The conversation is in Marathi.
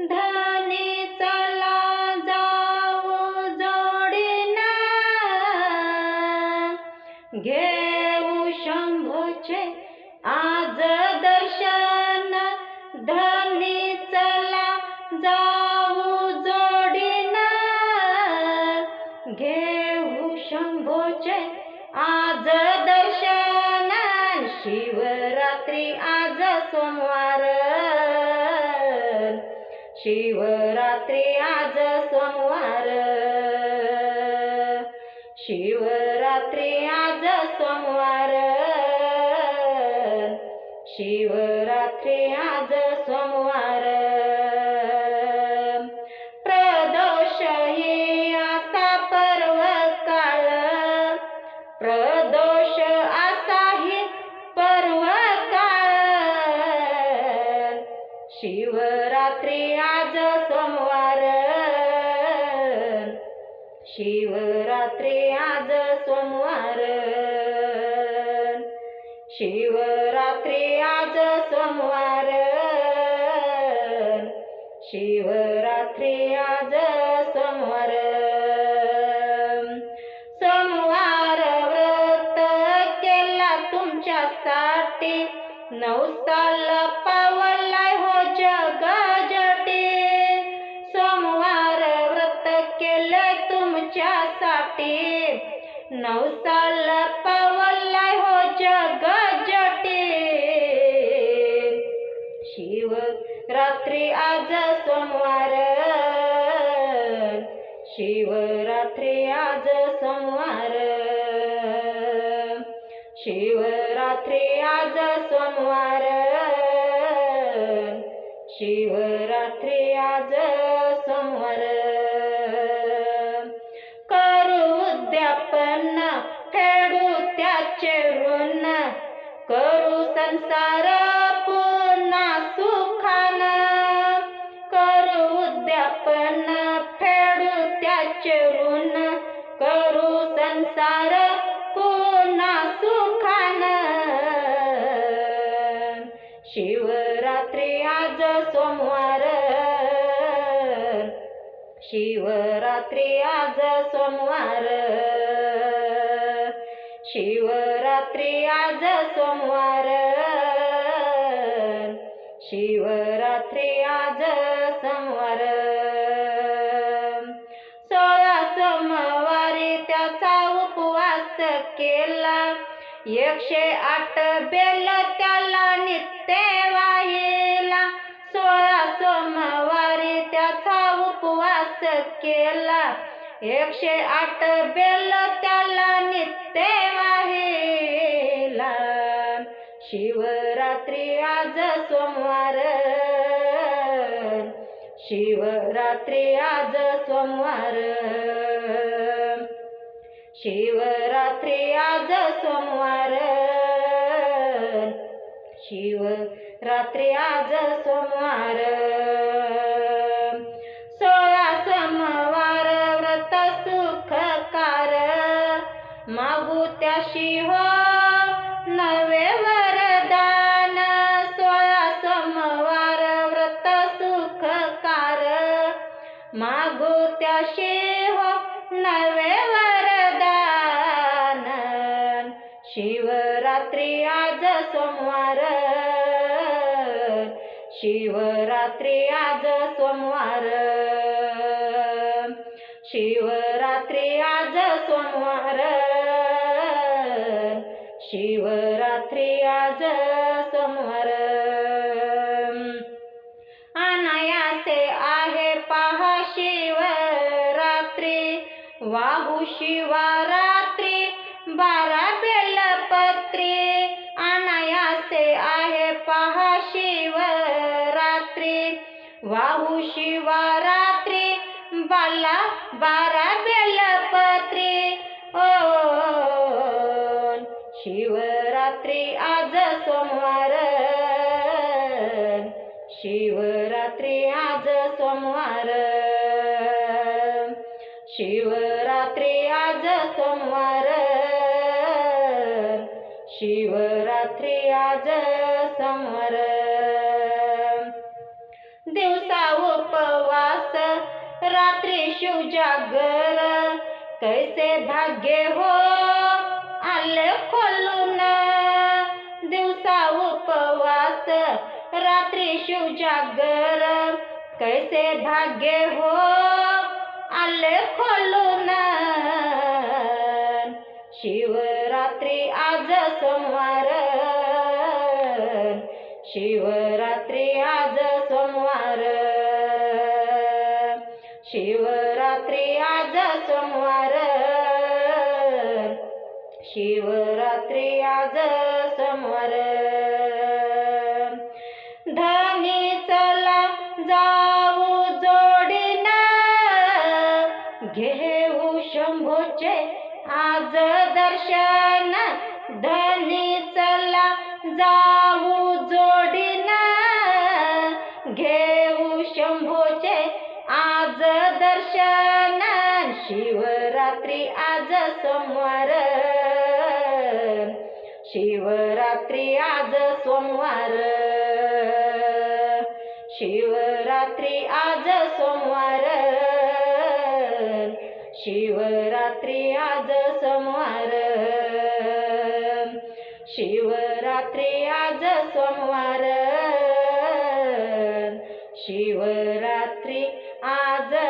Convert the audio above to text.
धनी चला जाऊ जोडीना. घेऊ शंभूचे आज दर्शन. धनी चला जाऊ जोडीना. घेऊ शंभूचे आज दर्शन. शिवरात्री आज सोमवार. शिवरात्री आज सोमवार. शिवरात्री आज सोमवार. शिवरात्री शिवरात्री आज सोमवार. शिवरात्री आज सोमवार. शिवरात्री आज सोमवार. शिवरात्री आज सोमवार. सोमवार व्रत केला तुमच्यासाठी. नवसाल पावलाय हो जगाजटे सोमवार व्रत केलं तुमच्यासाठी. नवसाल पावलाय हो जगाजटे शिव रात्री आज सोमवार. शिवरात्री आज सोमवार. शिवरात्री आज सोमवार. शिवरात्री आज सोमवार. करू उद्यापन फेडू त्याचे ऋण. करू संसार पुन्हा सुखान. करू उद्यापन फेडू त्याचे ऋण. करू संसार शिवरात्री आज सोमवार. शिवरात्री आज सोमवार. शिवरात्री आज सोमवार. शिवरात्री आज सोमवार. सोळा सोमवारी त्याचा उपवास केला. एकशे आठ बेल त्याला नित्य वाहिला. सोळा सोमवारी त्याचा उपवास केला. एकशे आठ बेल त्याला नित्य वाहिला. शिवरात्री आज सोमवार. शिवरात्री आज सोमवार. शिवरात्री आज सोमवार. शिवरात्री आज सोमवार. सोळा सोमवार व्रत सुखकार. मागू त्याशी हो नवे वरदान. सोळा सोमवार व्रत सुखकार. मागू त्याशी शिवरात्री आज सोमवार. शिवरात्री आज सोमवार. शिवरात्री आज सोमवार. अनायासे आहे पहा शिवरात्री. वाहू शिवारा शिवरात्री बाला बारा बेलपत्री. ओ शिवरात्री आज सोमवार. शिवरात्री आज सोमवार. शिव शिवजागर कैसे भाग्य हो आले खोलून? दिवसा उपवास रात्री शिवजागर कैसे भाग्य हो आले खोलून? शिवरात्री आज सोमवार शिवरात्री आज सोमवार. शिवरात्री आज सोमवार. शिवरात्री आज सोमवार. धनी चला जाऊ जोडीनं. घेऊ शंभूचे आज दर्शन. धनी चला जाऊ जोडी शिवरात्री आज सोमवार. शिवरात्री आज सोमवार. शिवरात्री आज सोमवार. शिवरात्री आज सोमवार. शिवरात्री आज सोमवार. शिवरात्री आज